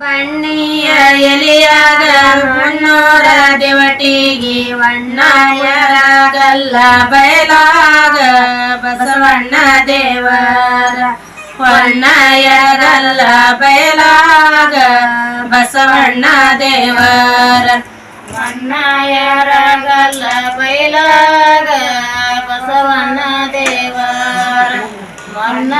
ಬಣ್ಣಿಯ ಎಲಿಯಾಗ ಮಣ್ಣೋರ ದೇವಟಿಗೆ ವಣ್ಣಯರಾಗಲ್ಲ, ಬಯಲಾಗ ಬಸವಣ್ಣ ದೇವರ ಹೊನ್ನಯರಲ್ಲ ಬಯಲಾಗ ಬಸವಣ್ಣ ದೇವರ ಹೊನ್ನಯರಾಗಲ್ಲ ಬಯಲಾಗ ಬಸವಣ್ಣ ದೇವರ ಹೊನ್ನಯರಾಗಲ್ಲ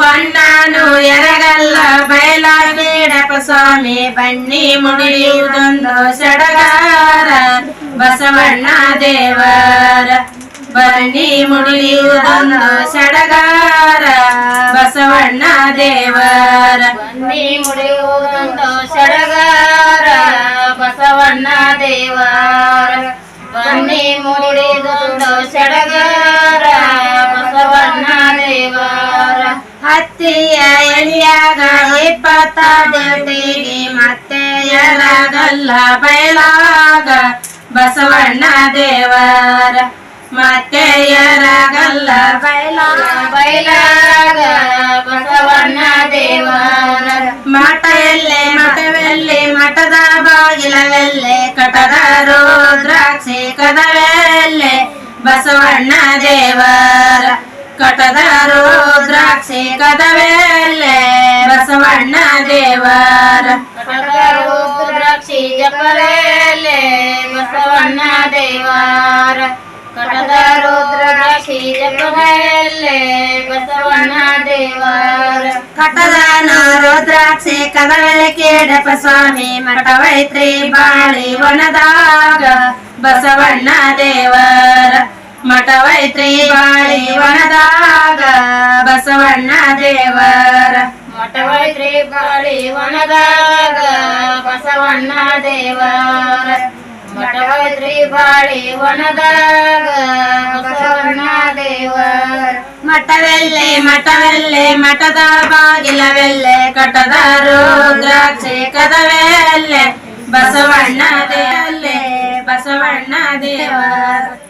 ಹೊನ್ನಾನು ಎರಗಲ್ಲ ಬಯಲಾಗೇಡಪ್ಪ ಸ್ವಾಮಿ, ಬನ್ನಿ ಮುಡಿಯುವುದೊಂದು ಸಡಗಾರ. ಬಸವಣ್ಣ ದೇವರ, ಬನ್ನಿ ಮುಡಿಯುವುದೊಂದು ಸಡಗಾರ. ಬಸವಣ್ಣ ದೇವರ, ಬನ್ನಿ ಮುಡಿಯುವುದೊಂದು ಸಡಗಾರ. ಬಸವಣ್ಣ ದೇವರ ಎಲಿಯಾಗ ಇಪ್ಪತ್ತ ದೇವತೆಗೆ ಮತ್ತೆ ಯಾರಾಗಲ್ಲ ಬಯಲಾಗ ಬಸವಣ್ಣ ದೇವರ, ಮತ್ತೆ ಎರಗಲ್ಲ ಬಯಲಾಗ ಬಸವಣ್ಣ ದೇವರ. ಮಠ ಎಲ್ಲೆ ಮಠವೆಲ್ಲೆ ಮಠದ ಬಾಗಿಲವೆಲ್ಲೆ ಕಟದ ರುದ್ರಾಕ್ಷಿ ಕದವೆಲ್ಲೆ ಬಸವಣ್ಣ ದೇವರ, ಕಟದ ರುದ್ರಾಕ್ಷಿ ಕದವೆಲ್ಲೆ ರುದ್ರಾಕ್ಷಿ ಜಪವೆಲ್ಲೆ ಬಸವಣ್ಣ ದೇವರ ಕಟದ ರುದ್ರಾಕ್ಷಿ ಜಪವೆಲ್ಲೆ ಬಸವಣ್ಣ ದೇವರ ಕಟದ ರುದ್ರಾಕ್ಷಿ ಕದವೆಲೆ ಕೇಡಪ್ಪ ಸ್ವಾಮಿ ಮಠವೈತ್ರಿ ಬಾಳಿ ವನದಾಗ ಬಸವಣ್ಣ ದೇವರ ಮಠವೈತ್ರಿ ಬಾಳಿ ವನದಾಗ ಮಠವೈತ್ರಿ ಬಾಳಿ ವನದಾಗ ಬಸವಣ್ಣ ದೇವರ ಮಠವೈತ್ರಿ ಬಾಳಿ ವನದಾಗ ಬಸವಣ್ಣ ದೇವರ ಮಠವೆಲ್ಲೆ ಮಠವೆಲ್ಲೆ ಮಠದ ಬಾಗಿಲವೆಲ್ಲೆ ಕಟದ ರುದ್ರಾಕ್ಷಿ ಕದವೆಲ್ಲೆ ಬಸವಣ್ಣ ದೇವಲ್ಲೇ ಬಸವಣ್ಣ ದೇವರ